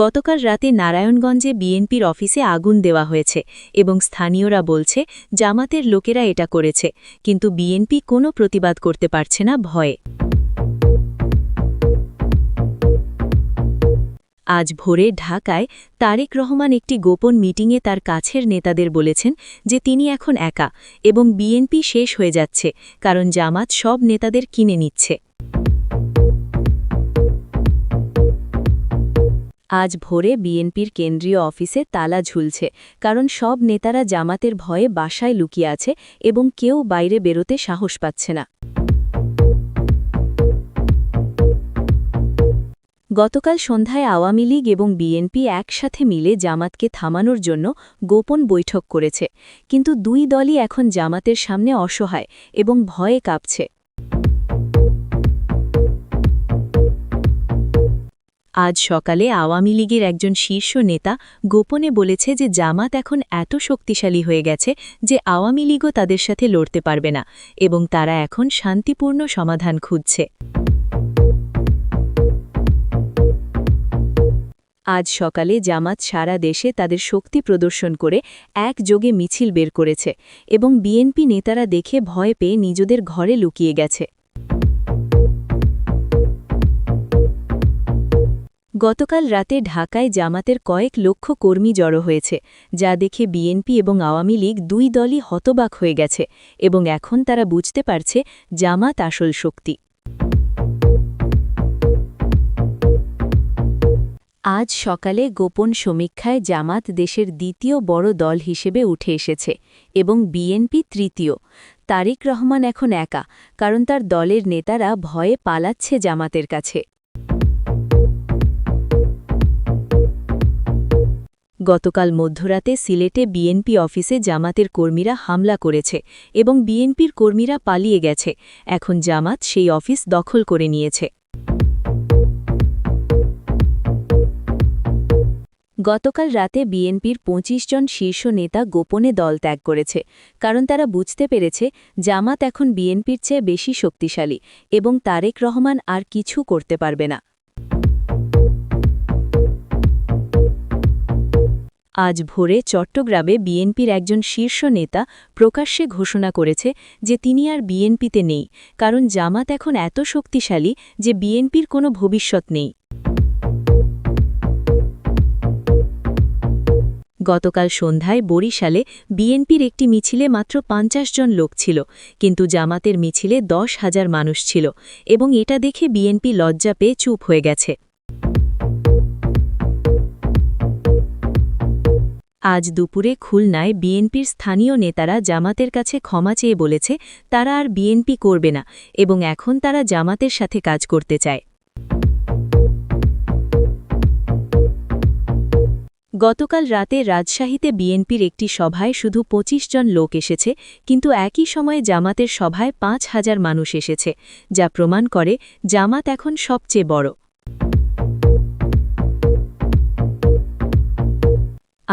গতকাল রাতে নারায়ণগঞ্জে বিএনপির অফিসে আগুন দেওয়া হয়েছে এবং স্থানীয়রা বলছে, জামাতের লোকেরা এটা করেছে, কিন্তু বিএনপি কোনো প্রতিবাদ করতে পারছে না ভয়ে। আজ ভোরে ঢাকায় তারেক রহমান একটি গোপন মিটিংয়ে তার কাছের নেতাদের বলেছেন যে তিনি এখন একা এবং বিএনপি শেষ হয়ে যাচ্ছে, কারণ জামাত সব নেতাদের কিনে নিচ্ছে। আজ ভোরে বিএনপির কেন্দ্রীয় অফিসে তালা ঝুলছে, কারণ সব নেতারা জামাতের ভয়ে বাসায় লুকিয়ে আছে এবং কেউ বাইরে বেরোতে সাহস পাচ্ছে না। গতকাল সন্ধ্যায় আওয়ামী লীগ এবং বিএনপি একসাথে মিলে জামাতকে থামানোর জন্য গোপন বৈঠক করেছে, কিন্তু দুই দলই এখন জামাতের সামনে অসহায় এবং ভয়ে কাঁপছে। আজ সকালে আওয়ামী লীগের একজন শীর্ষ নেতা গোপনে বলেছে যে জামাত এখন এত শক্তিশালী হয়ে গেছে যে আওয়ামী লীগও তাদের সাথে লড়তে পারবে না এবং তারা এখন শান্তিপূর্ণ সমাধান খুঁজছে। আজ সকালে জামাত সারা দেশে তাদের শক্তি প্রদর্শন করে একযোগে মিছিল বের করেছে এবং বিএনপি নেতারা দেখে ভয় পেয়ে নিজেদের ঘরে লুকিয়ে গেছে। গতকাল রাতে ঢাকায় জামাতের কয়েক লক্ষ কর্মী জড়ো হয়েছে, যা দেখে বিএনপি এবং আওয়ামী লীগ দুই দলই হতবাক হয়ে গেছে এবং এখন তারা বুঝতে পারছে জামাত আসল শক্তি। আজ সকালে গোপন সমীক্ষায় জামাত দেশের দ্বিতীয় বড় দল হিসেবে উঠে এসেছে এবং বিএনপি তৃতীয়। তারিক রহমান এখন একা, কারণ তার দলের নেতারা ভয়ে পালাচ্ছে জামাতের কাছে। গতকাল মধ্যরাতে সিলেটে বিএনপি অফিসে জামাতের কর্মীরা হামলা করেছে এবং বিএনপির কর্মীরা পালিয়ে গেছে। এখন জামাত সেই অফিস দখল করে নিয়েছে। গতকাল রাতে বিএনপির ২৫ জন শীর্ষ নেতা গোপনে দল ত্যাগ করেছে। কারণ তারা বুঝতে পেরেছে, জামাত এখন বিএনপির চেয়ে বেশি শক্তিশালী এবং তারেক রহমান আর কিছু করতে পারবে না। আজ ভোরে চট্টগ্রামে বিএনপির একজন শীর্ষ নেতা প্রকাশ্যে ঘোষণা করেছে যে তিনি আর বিএনপিতে নেই, কারণ জামাত এখন এত শক্তিশালী যে বিএনপির কোনো ভবিষ্যৎ নেই। গতকাল সন্ধ্যায় বরিশালে বিএনপির একটি মিছিলে মাত্র পঞ্চাশ জন লোক ছিল, কিন্তু জামাতের মিছিলে দশ হাজার মানুষ ছিল এবং এটা দেখে বিএনপি লজ্জা পেয়ে চুপ হয়ে গেছে। আজ দুপুরে খুলনায় বিএনপির স্থানীয় নেতারা জামাতের কাছে ক্ষমা চেয়ে বলেছে, তারা আর বিএনপি করবে না এবং এখন তারা জামাতের সাথে কাজ করতে চায়। গতকাল রাতে রাজশাহীতে বিএনপির একটি সভায় শুধু ২৫ জন লোক এসেছে, কিন্তু একই সময়ে জামাতের সভায় পাঁচ হাজার মানুষ এসেছে, যা প্রমাণ করে জামাত এখন সবচেয়ে বড়।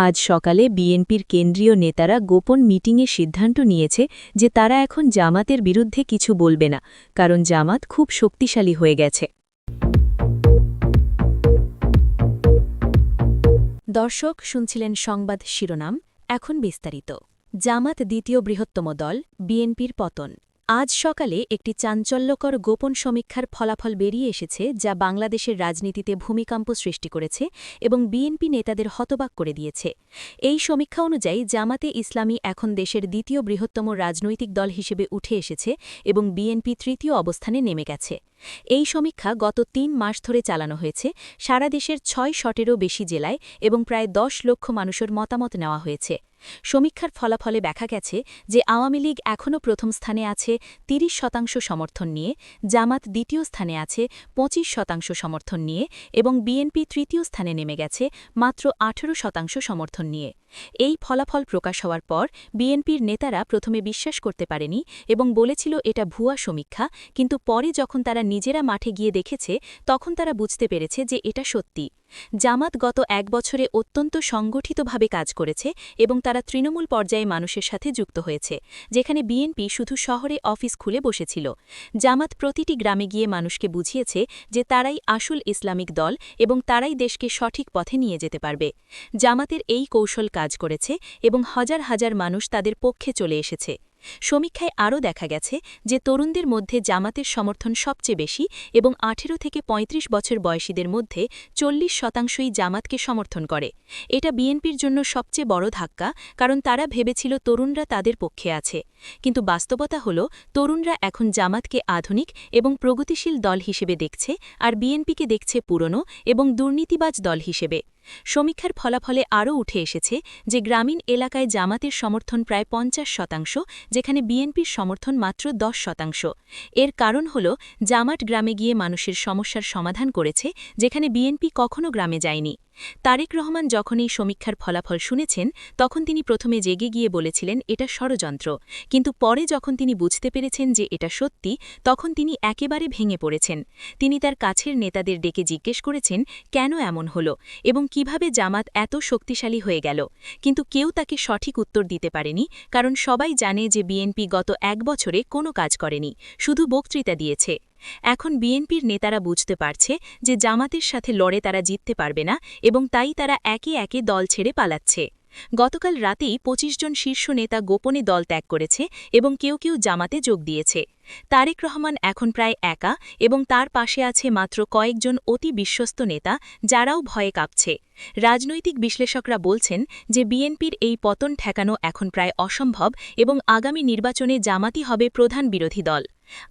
আজ সকালে বিএনপির কেন্দ্রীয় নেতারা গোপন মিটিংয়ে সিদ্ধান্ত নিয়েছে যে তারা এখন জামাতের বিরুদ্ধে কিছু বলবে না, কারণ জামাত খুব শক্তিশালী হয়ে গেছে। দর্শক, শুনছিলেন সংবাদ শিরোনাম, এখন বিস্তারিত। জামাত দ্বিতীয় বৃহত্তম দল, বিএনপির পতন। আজ সকালে একটি চাঞ্চল্যকর গোপন সমীক্ষার ফলাফল বেরিয়ে এসেছে যা বাংলাদেশের রাজনীতিতে ভূমিকম্প সৃষ্টি করেছে এবং বিএনপি নেতাদের হতবাক করে দিয়েছে। এই সমীক্ষা অনুযায়ী জামাতে ইসলামী এখন দেশের দ্বিতীয় বৃহত্তম রাজনৈতিক দল হিসেবে উঠে এসেছে এবং বিএনপি তৃতীয় অবস্থানে নেমে গেছে। এই সমীক্ষা গত তিন মাস ধরে চালানো হয়েছে, সারা দেশের ছয় শটেরও বেশি জেলায় এবং প্রায় দশ লক্ষ মানুষের মতামত নেওয়া হয়েছে। সমীক্ষার ফলাফলে দেখা গেছে যে আওয়ামী লীগ এখনও প্রথম স্থানে আছে ৩০ শতাংশ সমর্থন নিয়ে, জামাত দ্বিতীয় স্থানে আছে ২৫ শতাংশ সমর্থন নিয়ে এবং বিএনপি তৃতীয় স্থানে নেমে গেছে মাত্র আঠেরো শতাংশ সমর্থন নিয়ে। এই ফলাফল প্রকাশ হওয়ার পর বিএনপির নেতারা প্রথমে বিশ্বাস করতে পারেনি এবং বলেছিল এটা ভুয়া সমীক্ষা, কিন্তু পরে যখন তারা নিজেরা মাঠে গিয়ে দেখেছে, তখন তারা বুঝতে পেরেছে যে এটা সত্যি। জামাত গত এক বছরে অত্যন্ত সংগঠিতভাবে কাজ করেছে এবং তারা তৃণমূল পর্যায়ে মানুষের সাথে যুক্ত হয়েছে, যেখানে বিএনপি শুধু শহরে অফিস খুলে বসেছিল। জামাত প্রতিটি গ্রামে গিয়ে মানুষকে বুঝিয়েছে যে তারাই আসল ইসলামিক দল এবং তারাই দেশকে সঠিক পথে নিয়ে যেতে পারবে। জামাতের এই কৌশল কাজ করেছে এবং হাজার হাজার মানুষ তাদের পক্ষে চলে এসেছে। সমীক্ষায় আরও দেখা গেছে যে তরুণদের মধ্যে জামাতের সমর্থন সবচেয়ে বেশি এবং আঠেরো থেকে ৩৫ বছর বয়সীদের মধ্যে চল্লিশ শতাংশই জামাতকে সমর্থন করে। এটা বিএনপির জন্য সবচেয়ে বড় ধাক্কা, কারণ তারা ভেবেছিল তরুণরা তাদের পক্ষে আছে। কিন্তু বাস্তবতা হল, তরুণরা এখন জামাতকে আধুনিক এবং প্রগতিশীল দল হিসেবে দেখছে আর বিএনপিকে দেখছে পুরনো এবং দুর্নীতিবাজ দল হিসেবে। সমীক্ষার ফলাফলে আরও উঠে এসেছে যে গ্রামীণ এলাকায় জামাতের সমর্থন প্রায় পঞ্চাশ শতাংশ যেখানে বিএনপির সমর্থন মাত্র দশ শতাংশ। এর কারণ হল, জামাট গ্রামে গিয়ে মানুষের সমস্যার সমাধান করেছে, যেখানে বিএনপি কখনও গ্রামে যায়নি। তারেক রহমান যখন এই সমীক্ষার ফলাফল শুনেছেন, তখন তিনি প্রথমে জেগে গিয়ে বলেছিলেন, এটা ষড়যন্ত্র। কিন্তু পরে যখন তিনি বুঝতে পেরেছেন যে এটা সত্যি, তখন তিনি একেবারে ভেঙে পড়েছেন। তিনি তার কাছের নেতাদের ডেকে জিজ্ঞেস করেছেন, কেন এমন হল? এবং কীভাবে জামাত এত শক্তিশালী হয়ে গেল? কিন্তু কেউ তাকে সঠিক উত্তর দিতে পারেনি, কারণ সবাই জানে যে বিএনপি গত এক বছরে কোনো কাজ করেনি, শুধু বক্তৃতা দিয়েছে। এখন বিএনপির নেতারা বুঝতে পারছে যে জামাতের সাথে লড়ে তারা জিততে পারবে না এবং তাই তারা একে একে দল ছেড়ে পালাচ্ছে। গতকাল রাতেই ২৫ জন শীর্ষ নেতা গোপনে দল ত্যাগ করেছে এবং কেউ কেউ জামাতে যোগ দিয়েছে। তারেক রহমান এখন প্রায় একা এবং তার পাশে আছে মাত্র কয়েকজন অতি বিশ্বস্ত নেতা যারাও ভয়ে কাঁপছে। রাজনৈতিক বিশ্লেষকরা বলছেন যে বিএনপির এই পতন ঠেকানো এখন প্রায় অসম্ভব এবং আগামী নির্বাচনে জামাতি হবে প্রধান বিরোধী দল।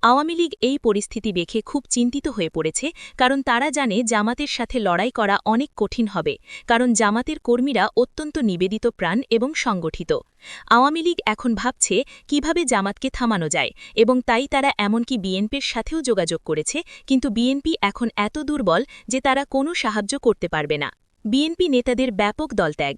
আওয়ামী লীগ এই পরিস্থিতি দেখে খুব চিন্তিত হয়ে পড়েছে, কারণ তারা জানে জামাতের সাথে লড়াই করা অনেক কঠিন হবে, কারণ জামাতের কর্মীরা অত্যন্ত নিবেদিত প্রাণ এবং সংগঠিত। আওয়ামী লীগ এখন ভাবছে কীভাবে জামাতকে থামানো যায় এবং তাই তারা এমনকি বিএনপির সাথেও যোগাযোগ করেছে, কিন্তু বিএনপি এখন এত দুর্বল যে তারা কোনো সাহায্য করতে পারবে না। বিএনপি নেতাদের ব্যাপক দলত্যাগ।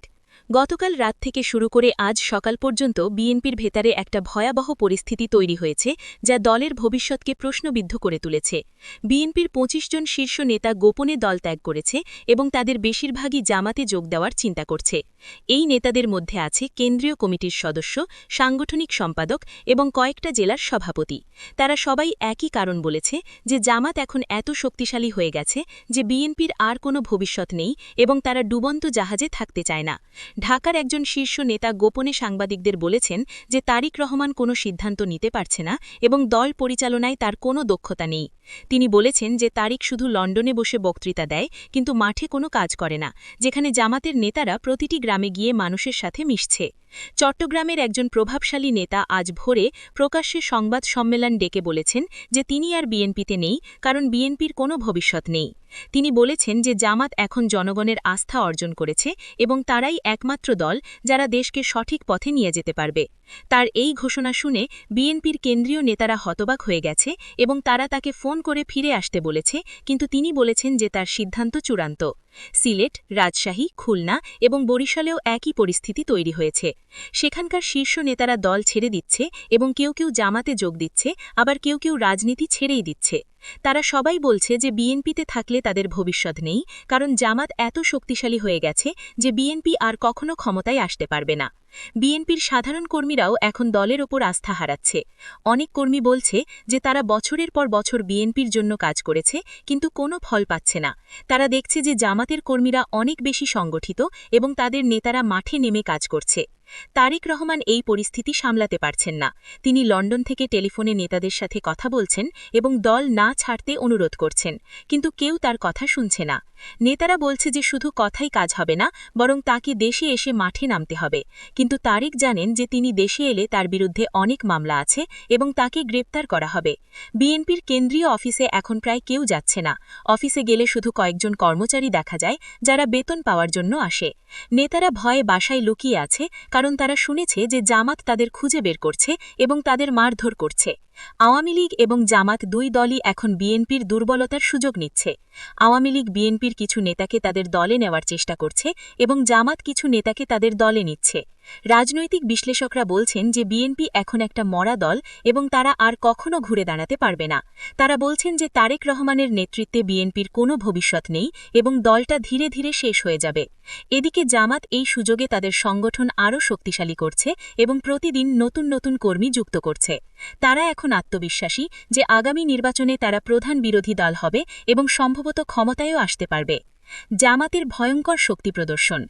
গতকাল রাত থেকে শুরু করে আজ সকাল পর্যন্ত বিএনপির ভেতরে একটা ভয়াবহ পরিস্থিতি তৈরি হয়েছে, যা দলের ভবিষ্যৎকে প্রশ্নবিদ্ধ করে তুলেছে। বিএনপির ২৫ জন শীর্ষ নেতা গোপনে দল ত্যাগ করেছে এবং তাদের বেশিরভাগই জামাতে যোগ দেওয়ার চিন্তা করছে। এই নেতাদের মধ্যে আছে কেন্দ্রীয় কমিটির সদস্য, সাংগঠনিক সম্পাদক এবং কয়েকটা জেলার সভাপতি। তারা সবাই একই কারণ বলেছে যে জামাত এখন এত শক্তিশালী হয়ে গেছে যে বিএনপির আর কোনো ভবিষ্যৎ নেই এবং তারা ডুবন্ত জাহাজে থাকতে চায় না। ঢাকার একজন শীর্ষ নেতা গোপনে সাংবাদিকদের বলেছেন যে তারিক রহমান কোনো সিদ্ধান্ত নিতে পারছে না এবং দল পরিচালনায় তার কোনো দক্ষতা নেই। তিনি বলেছেন যে তারিক শুধু লন্ডনে বসে বক্তৃতা দেয়, কিন্তু মাঠে কোনো কাজ করে না, যেখানে জামাতের নেতারা প্রতিটি গ্রামে গিয়ে মানুষের সাথে মিশছে। চট্টগ্রামের একজন প্রভাবশালী নেতা আজ ভোরে প্রকাশ্যে সংবাদ সম্মেলন ডেকে বলেছেন যে তিনি আর বিএনপিতে নেই, কারণ বিএনপির কোনো ভবিষ্যৎ নেই। তিনি বলেছেন যে জামাত এখন জনগণের আস্থা অর্জন করেছে এবং তারাই একমাত্র দল যারা দেশকে সঠিক পথে নিয়ে যেতে পারবে। তার এই ঘোষণা শুনে বিএনপির কেন্দ্রীয় নেতারা হতবাক হয়ে গেছে এবং তারা তাকে ফোন করে ফিরে আসতে বলেছে, কিন্তু তিনি বলেছেন যে তার সিদ্ধান্ত চূড়ান্ত। সিলেট, রাজশাহী, খুলনা এবং বরিশালেও একই পরিস্থিতি তৈরি হয়েছে। সেখানকার শীর্ষ নেতারা দল ছেড়ে দিচ্ছে এবং কেউ কেউ জামাতে যোগ দিচ্ছে, আবার কেউ কেউ রাজনীতি ছেড়েই দিচ্ছে। তারা সবাই বলছে যে বিএনপিতে থাকলে তাদের ভবিষ্যৎ নেই, কারণ জামাত এত শক্তিশালী হয়ে গেছে যে বিএনপি আর কখনো ক্ষমতায় আসতে পারবে না। বিএনপির সাধারণ কর্মীরাও এখন দলের ওপর আস্থা হারাচ্ছে। অনেক কর্মী বলছে যে তারা বছরের পর বছর বিএনপির জন্য কাজ করেছে, কিন্তু কোনো ফল পাচ্ছে না। তারা দেখছে যে জামাতের কর্মীরা অনেক বেশি সংগঠিত এবং তাদের নেতারা মাঠে নেমে কাজ করছে। তারেক রহমান এই পরিস্থিতি সামলাতে পারছেন না। তিনি লন্ডন থেকে টেলিফোনে নেতাদের সাথে কথা বলছেন এবং দল না ছাড়তে অনুরোধ করছেন। কিন্তু কেউ তার কথা শুনছে না। নেতারা বলছে যে শুধু কথাই কাজ হবে না, বরং তাকে দেশে এসে মাঠে নামতে হবে। কিন্তু তারেক জানেন যে তিনি দেশে এলে তার বিরুদ্ধে অনেক মামলা আছে এবং তাকে গ্রেপ্তার করা হবে। বিএনপির কেন্দ্রীয় অফিসে এখন প্রায় কেউ যাচ্ছে না। অফিসে গেলে শুধু কয়েকজন কর্মচারী দেখা যায়, যারা বেতন পাওয়ার জন্য আসে। নেতারা ভয়ে বাসায় লুকিয়ে আছে, কারণ তারা শুনেছে যে জামাত তাদের খুঁজে বের করছে এবং তাদের মারধর করছে। আওয়ামী লীগ এবং জামাত দুই দলই এখন বিএনপির দুর্বলতার সুযোগ নিচ্ছে। আওয়ামী লীগ বিএনপির কিছু নেতাকে তাদের দলে নেওয়ার চেষ্টা করছে এবং জামাত কিছু নেতাকে তাদের দলে নিচ্ছে। রাজনৈতিক বিশ্লেষকরা বলছেন যে বিএনপি এখন একটা মরা দল এবং তারা আর কখনো ঘুরে দাঁড়াতে পারবে না। তারা বলছেন যে তারেক রহমানের নেতৃত্বে বিএনপির কোনো ভবিষ্যৎ নেই এবং দলটা ধীরে ধীরে শেষ হয়ে যাবে। এদিকে জামাত এই সুযোগে তাদের সংগঠন আরও শক্তিশালী করছে এবং প্রতিদিন নতুন নতুন কর্মী যুক্ত করছে। তারা এখন আত্মবিশ্বাসী যে আগামী নির্বাচনে তারা প্রধান বিরোধী দল হবে এবং সম্ভবত ক্ষমতায়ও আসতে পারবে। জামাতের ভয়ঙ্কর শক্তি প্রদর্শন।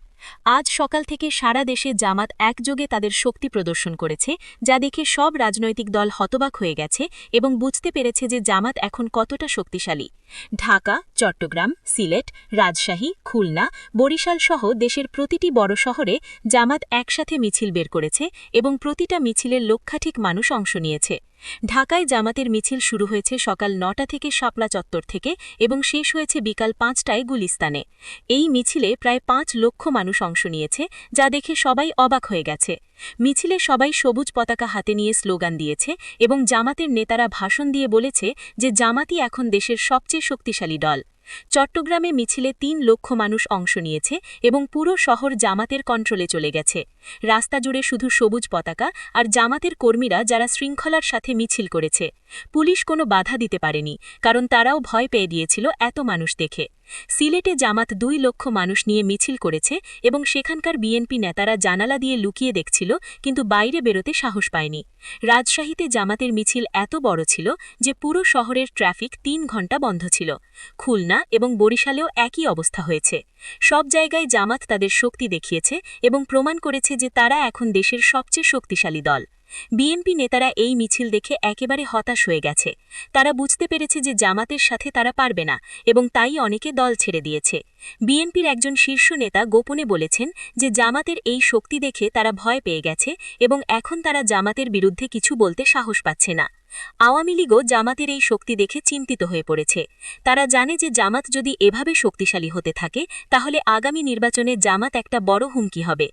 আজ সকাল থেকে সারা দেশে জামাত একযোগে তাদের শক্তি প্রদর্শন করেছে, যা দেখে সব রাজনৈতিক দল হতবাক হয়ে গেছে এবং বুঝতে পেরেছে যে জামাত এখন কতটা শক্তিশালী। ঢাকা, চট্টগ্রাম, সিলেট, রাজশাহী, খুলনা, বরিশাল সহ দেশের প্রতিটি বড় শহরে জামাত একসাথে মিছিল বের করেছে এবং প্রতিটা মিছিলের লক্ষাধিক মানুষ অংশ নিয়েছে। ঢাকায় জামাতের মিছিল শুরু হয়েছে সকাল নটা থেকে শাপলা চত্বর থেকে এবং শেষ হয়েছে বিকাল পাঁচটায় গুলিস্তানে। এই মিছিলে প্রায় পাঁচ লক্ষ মানুষ অংশ নিয়েছে, যা দেখে সবাই অবাক হয়ে গেছে। মিছিলে সবাই সবুজ পতাকা হাতে নিয়ে স্লোগান দিয়েছে এবং জামাতের নেতারা ভাষণ দিয়ে বলেছে যে জামাতই এখন দেশের সবচেয়ে শক্তিশালী দল। চট্টগ্রামে মিছিলে তিন লক্ষ মানুষ অংশ নিয়েছে এবং পুরো শহর জামাতের কন্ট্রোলে চলে গেছে। রাস্তা জুড়ে শুধু সবুজ পতাকা আর জামাতের কর্মীরা যারা শৃঙ্খলার সাথে মিছিল করেছে। পুলিশ কোনো বাধা দিতে পারেনি, কারণ তারাও ভয় পেয়ে দিয়েছিল এত মানুষ দেখে। সিলেটে জামাত দুই লক্ষ মানুষ নিয়ে মিছিল করেছে এবং সেখানকার বিএনপি নেতারা জানালা দিয়ে লুকিয়ে দেখছিল, কিন্তু বাইরে বেরোতে সাহস পায়নি। রাজশাহীতে জামাতের মিছিল এত বড় ছিল যে পুরো শহরের ট্রাফিক তিন ঘণ্টা বন্ধ ছিল। খুলনা এবং বরিশালেও একই অবস্থা হয়েছে। সব জায়গায় জামাত তাদের শক্তি দেখিয়েছে এবং প্রমাণ করেছে যে তারা এখন দেশের সবচেয়ে শক্তিশালী দল। বিএনপি নেতারা এই মিছিল দেখে একেবারে হতাশ হয়ে গেছে। তারা বুঝতে পেরেছে যে জামাতের সাথে তারা পারবে না এবং তাই অনেকে দল ছেড়ে দিয়েছে। বিএনপির একজন শীর্ষ নেতা গোপনে বলেছেন যে জামাতের এই শক্তি দেখে তারা ভয় পেয়ে গেছে এবং এখন তারা জামাতের বিরুদ্ধে কিছু বলতে সাহস পাচ্ছে না। আওয়ামী লীগও জামাতের এই শক্তি দেখে চিন্তিত হয়ে পড়েছে। তারা জানে যে জামাত যদি এভাবে শক্তিশালী হতে থাকে, তাহলে আগামী নির্বাচনে জামাত একটা বড় হুমকি হবে।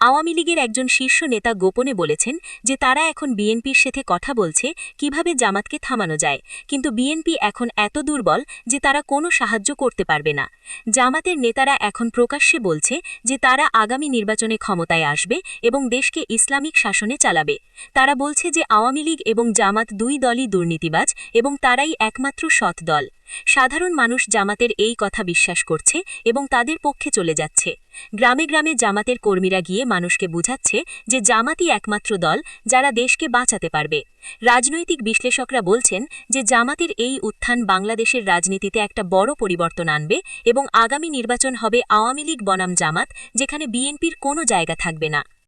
আওয়ামী লীগের একজন শীর্ষ নেতা গোপনে বলেছেন যে তারা এখন বিএনপির সাথে কথা বলছে, কীভাবে জামাতকে থামানো যায়। কিন্তু বিএনপি এখন এত দুর্বল যে তারা কোনো সাহায্য করতে পারবে না। জামাতের নেতারা এখন প্রকাশ্যে বলছে যে তারা আগামী নির্বাচনে ক্ষমতায় আসবে এবং দেশকে ইসলামিক শাসনে চালাবে। তারা বলছে যে আওয়ামী লীগ এবং জামাত দুই দলই দুর্নীতিবাজ এবং তারাই একমাত্র সৎ দল। সাধারণ মানুষ জামাতের এই কথা বিশ্বাস করছে এবং তাদের পক্ষে চলে যাচ্ছে। গ্রামে গ্রামে জামাতের কর্মীরা গিয়ে মানুষকে বুঝাচ্ছে যে জামাতই একমাত্র দল যারা দেশকে বাঁচাতে পারবে। রাজনৈতিক বিশ্লেষকরা বলছেন যে জামাতের এই উত্থান বাংলাদেশের রাজনীতিতে একটা বড় পরিবর্তন আনবে এবং আগামী নির্বাচন হবে আওয়ামী লীগ বনাম জামাত, যেখানে বিএনপির কোনো জায়গা থাকবে না।